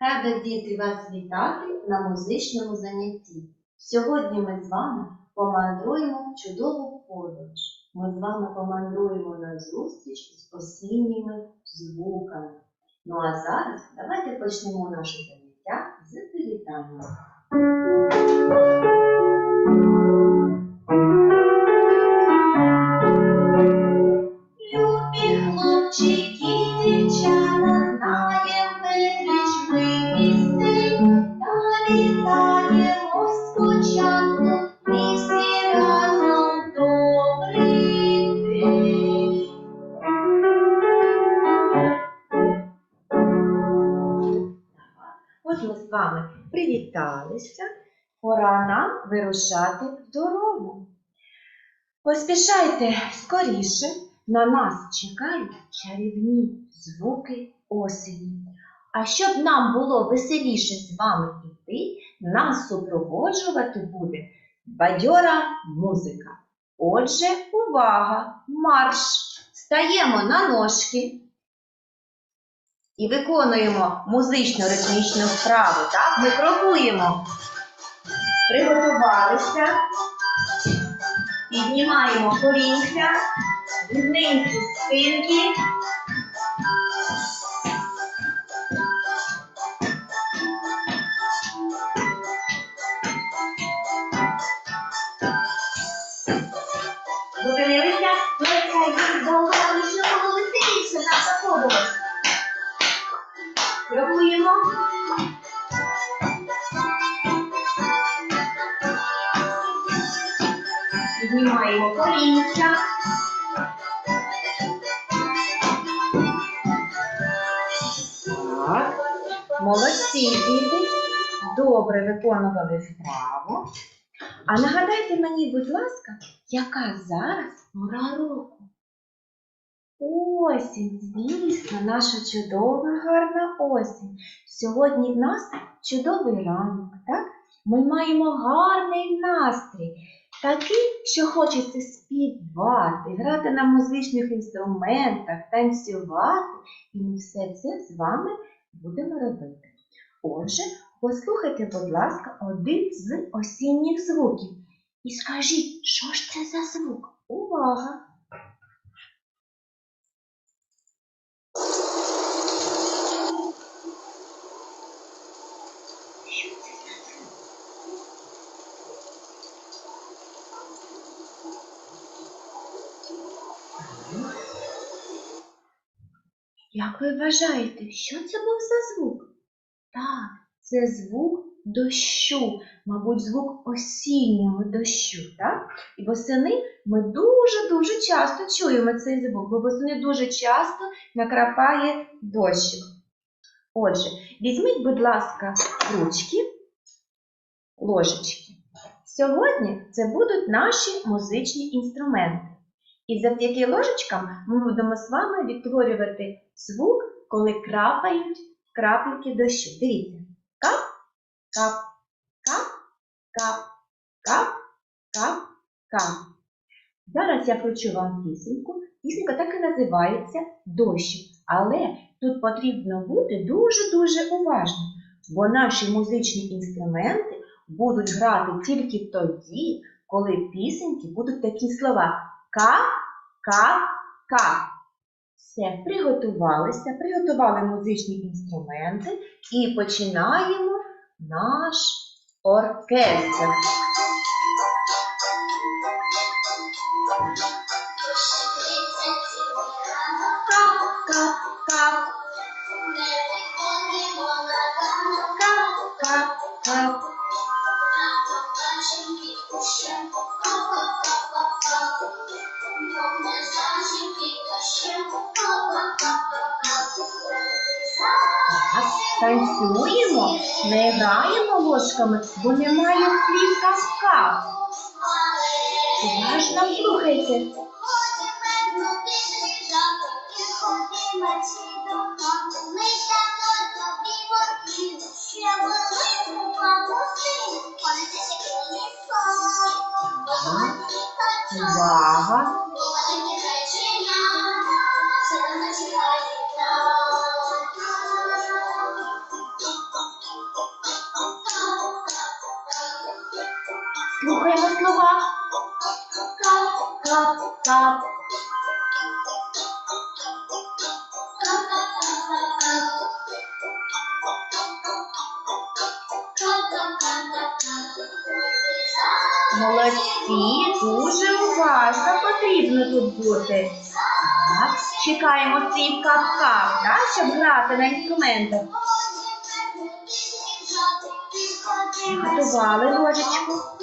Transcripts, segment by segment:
Рада діти вас вітати на музичному занятті. Сьогодні ми з вами помандруємо в чудову подорож. Ми з вами помандруємо на зустріч з осінніми звуками. Ну а зараз давайте почнемо наше заняття з привітання. Вирушати в дорогу. Поспішайте скоріше, на нас чекають чарівні звуки осені. А щоб нам було веселіше з вами йти, нас супроводжувати буде бадьора музика. Отже, увага, марш! Стаємо на ножки і виконуємо музично ритмічну вправу. Так? Ми крокуємо. Приготувалися. Піднімаємо коріння, рівненькі спинки. Молодці, діти. Добре виконували вправу. А нагадайте мені, будь ласка, яка зараз пора року? Осінь, звісно, наша чудова, гарна осінь. Сьогодні в нас чудовий ранок, так? Ми маємо гарний настрій, такий, що хочеться співати, грати на музичних інструментах, танцювати, і ми все це з вами будемо робити. Отже, послухайте, будь ласка, один з осінніх звуків. І скажіть, що ж це за звук? Увага! Що це за звук? Як ви вважаєте, що це був за звук? Так, це звук дощу, мабуть, звук осіннього дощу, так? І восени ми дуже-дуже часто чуємо цей звук, бо восени дуже часто накрапає дощик. Отже, візьміть, будь ласка, ручки, ложечки. Сьогодні це будуть наші музичні інструменти. І завдяки ложечкам ми будемо з вами відтворювати звук, коли крапають крапельки дощу. Дивіться. Кап, кап, кап, кап, кап, кап, кап. Зараз я включу вам пісеньку. Пісенька так і називається дощик. Але тут потрібно бути дуже-дуже уважним, бо наші музичні інструменти будуть грати тільки тоді, коли пісеньки будуть такі слова Ка, ка, ка. Все, приготувалися, приготували музичні інструменти і починаємо наш оркестр. Кап, танцюємо, не граємо ложками, бо немає слів кавка. Уважно слухайте. Увага. Молодці, дуже уважно потрібно тут бути. Так, чекаємо цей капках, так, щоб грати на інструментах. Готували ложечку.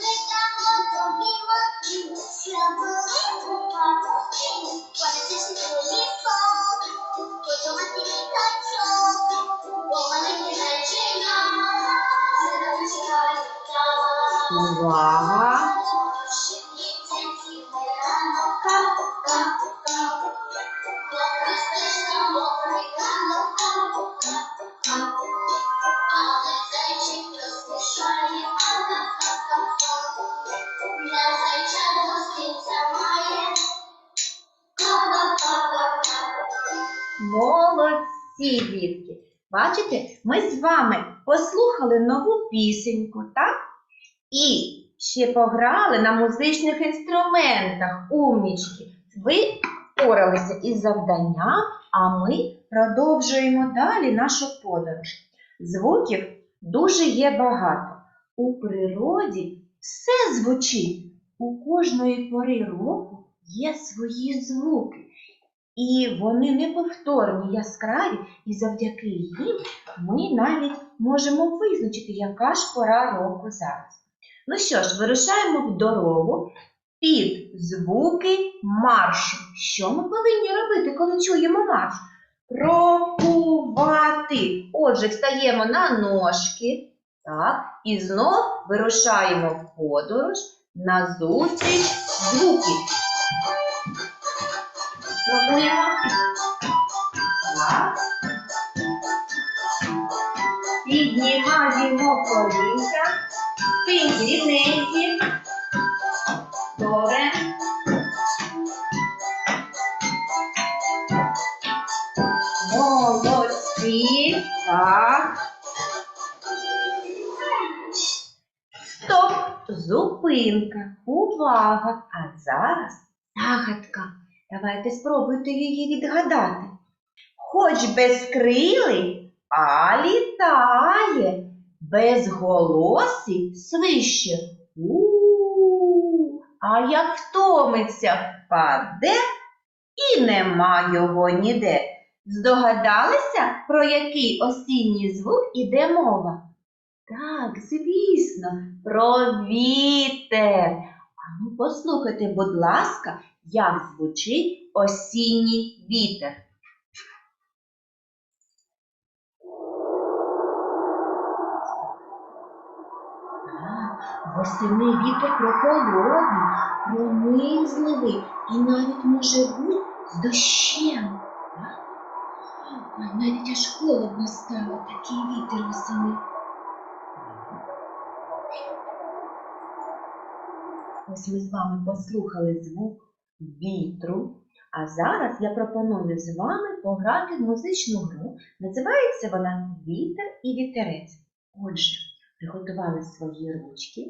Увага! Молодці, дітки! Бачите, ми з вами послухали нову пісеньку, так? І ще пограли на музичних інструментах, умнічки. Ви впоралися із завданням, а ми продовжуємо далі нашу подорож. Звуків дуже є багато. У природі все звучить. У кожної пори року є свої звуки. І вони неповторні, яскраві, і завдяки їм ми навіть можемо визначити, яка ж пора року зараз. Ну що ж, вирушаємо в дорогу під звуки маршу. Що ми повинні робити, коли чуємо марш? Крокувати. Отже, встаємо на ножки так, і знов вирушаємо в подорож на зустріч звуків. Пробуємо. Піднімаємо колінця. Спинки рівненькі. Добре. Молодці. Так. Стоп. Зупинка. Увага. А зараз загадка. Давайте спробуйте її відгадати. Хоч безкрилий, а літає, без голосі свище. У, а як втомиться, впаде і нема його ніде. Здогадалися, про який осінній звук іде мова? Так, звісно, про вітер. А ну послухайте, будь ласка, як звучить осінній вітер. А, Восени вітер прохолодний, пронизливий і навіть може бути з дощем. Ой, навіть аж холодно стало такий вітер восени. Ось ми з вами послухали звук вітру. А зараз я пропоную з вами пограти в музичну гру. Називається вона Вітер і вітерець. Отже, приготували свої ручки.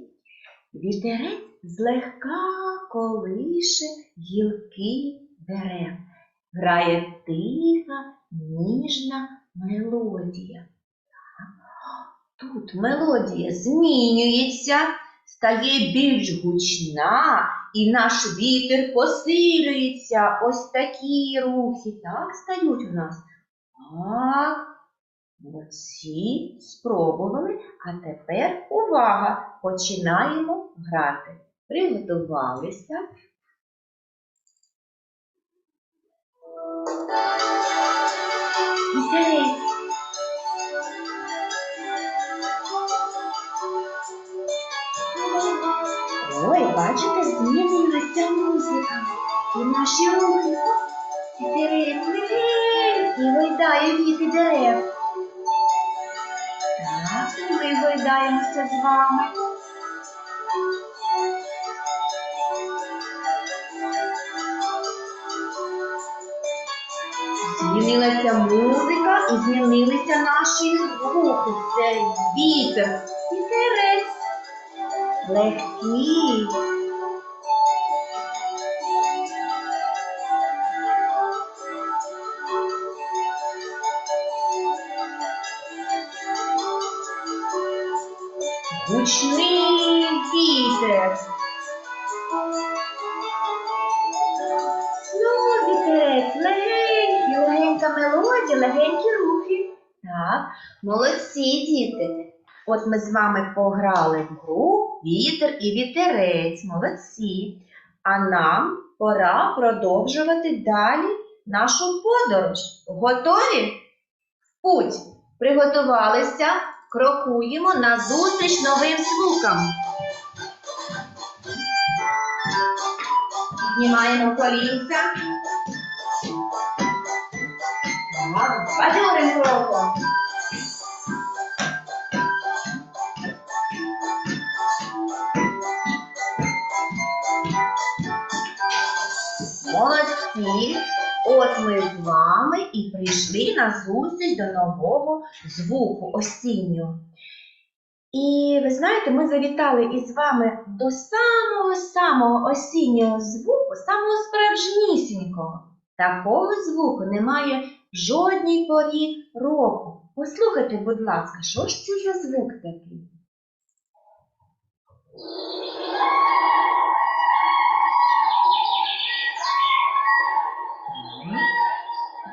Вітерець злегка колише гілки дерев. Грає тиха, ніжна мелодія. Тут мелодія змінюється стає більш гучна, і наш вітер посилюється. Ось такі рухи, так, стають у нас. Так, молодці, спробували. А тепер увага! Починаємо грати. Приготувалися. Ой, бачите, змінилася музика. І наші рухи. Вітерець легенький гойдає віти дерев. Ми гойдаємося з вами. Змінилася музика і змінилися наші звуки. Це вітер, вітерець. легкі. Молодці, діти. От ми з вами пограли в гру вітер і вітерець. Молодці. А нам пора продовжувати далі нашу подорож. Готові? В Путь. Приготувалися, крокуємо на зустріч новим звукам. Піднімаємо колінця. Бадьорим кроком. От ми з вами і прийшли на зустріч до нового звуку осіннього. І ви знаєте, ми завітали із вами до самого-самого осіннього звуку, самого справжнісінького. Такого звуку немає в жодній порі року. Послухайте, будь ласка, що ж це за звук такий?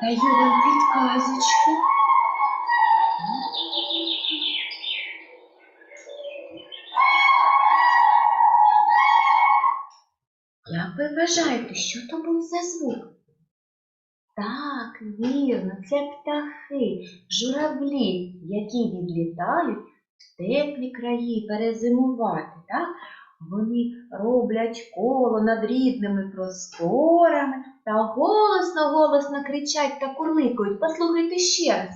Даю вам підказочку. Як ви вважаєте, що то був за звук? Так, вірно, це птахи, журавлі, які відлітають в теплі краї перезимувати. Так? Вони роблять коло над рідними просторами та голосно-голосно кричать та курликають. Послухайте ще раз.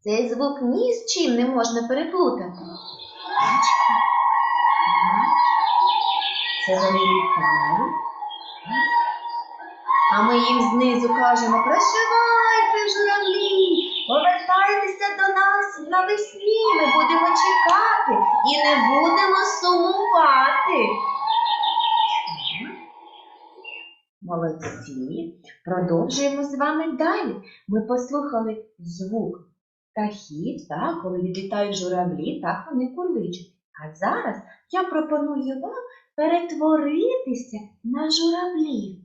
Цей звук ні з чим не можна переплутати. Це вони. А ми їм знизу кажемо, прощавайте, журавлі, повертайтеся до нас навесні, ми будемо чекати і не будемо сумувати. Молодці. Продовжуємо з вами далі. Ми послухали звук птахів, так, коли відлітають журавлі, так вони куличуть. А зараз я пропоную вам перетворитися на журавлів.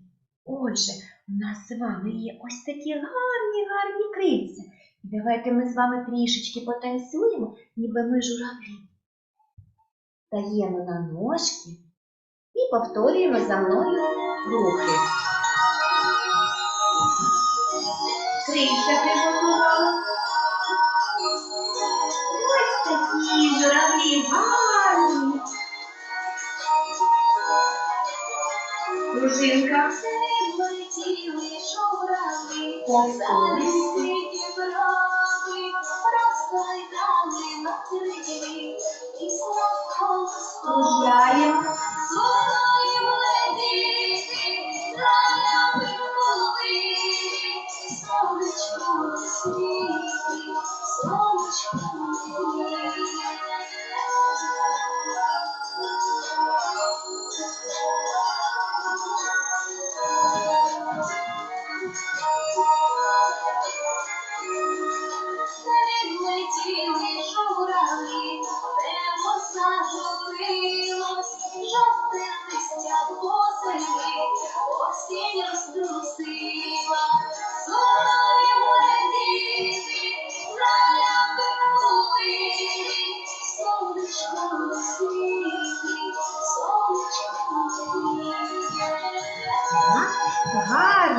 Отже, у нас з вами є ось такі гарні, гарні крильця. І давайте ми з вами трішечки потанцюємо, ніби ми журавлі. Стаємо на ножки і повторюємо за мною рухи. Крильця приготували. Ось такі журавлі гарні. Пружинка. Кружляємо. Осінь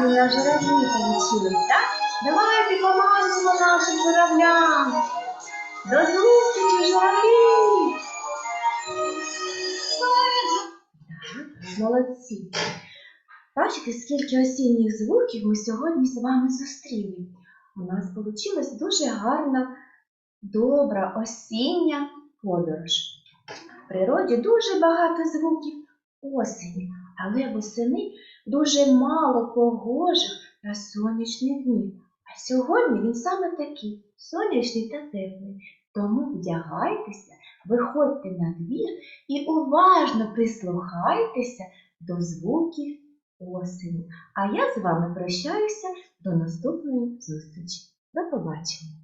Гарно на журавлі танцюють, так? Давайте помажемо нашим журавлям. До зустрічі, журавлі! Молодці. Бачите, скільки осінніх звуків ми сьогодні з вами зустріли. У нас вийшла дуже гарна, добра осіння подорож. В природі дуже багато звуків осені, але восени дуже мало погожих та сонячних днів. А сьогодні він саме такий сонячний та теплий. Тому вдягайтеся, виходьте на двір і уважно прислухайтеся до звуків осені. А я з вами прощаюся до наступної зустрічі. До побачення!